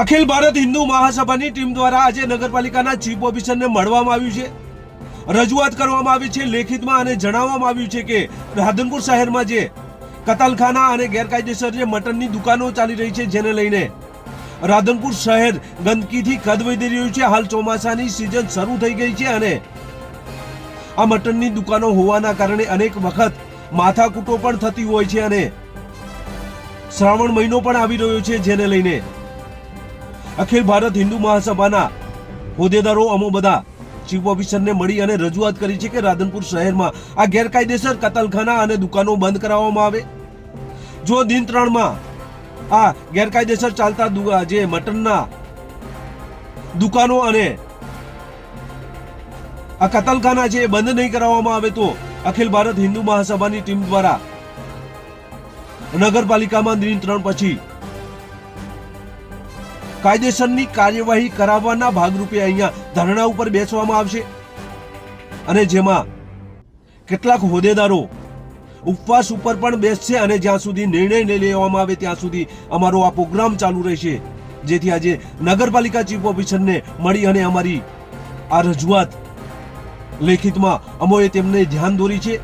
અખિલ ભારત હિન્દુ મહાસભાની ટીમ દ્વારા આજે નગરપાલિકાના ચીફ ઓફિસરને મળવામાં આવ્યું છે. રજૂઆત કરવામાં આવી છે લેખિતમાં અને જણાવવામાં આવ્યું છે કે રાધનપુર શહેરમાં જે કતલખાના અને ગેરકાયદેસર જે મટનની દુકાનો ચાલી રહી છે જેને લઈને રાધનપુર શહેર ગંદકીથી કદ વધી રહ્યું છે. હાલ ચોમાસાની સિઝન શરૂ થઈ ગઈ છે અને આ મટનની દુકાનો હોવાના કારણે અનેક વખત માથાકૂટો પણ થતી હોય છે અને શ્રાવણ મહિનો પણ આવી રહ્યો છે જેને લઈને અખિલ ભારત હિન્દુ મહાસભાના હોદ્દેદારો અમો બધા ચીફ ઓફિસરને મળી અને રજૂઆત કરી છે કે રાધનપુર શહેરમાં આ ગેરકાયદેસર કતલખાના અને દુકાનો બંધ કરાવવામાં આવે. જો દિન ત્રણમાં આ ગેરકાયદેસર ચાલતા જે મટનના દુકાનો અને આ કતલખાના છે એ બંધ નહીં કરાવવામાં આવે તો અખિલ ભારત હિન્દુ મહાસભાની ટીમ દ્વારા નગરપાલિકામાં દિન ત્રણ પછી કાયદેસરની કાર્યવાહી કરાવવાના ભાગરૂપે અહીંયા ધરણા ઉપર બેસવામાં આવશે. અને જેમાં કેટલાક હોદ્દેદારો ઉપવાસ ઉપર પણ બેસશે અને જ્યાં સુધી નિર્ણય લઈ લેવામાં આવે ત્યાં સુધી અમારો આ પ્રોગ્રામ ચાલુ રહેશે. જેથી આજે નગરપાલિકા ચીફ ઓફિસરને મળી અને અમારી આ રજૂઆત લેખિતમાં અમોએ તેમને ધ્યાન દોરી છે.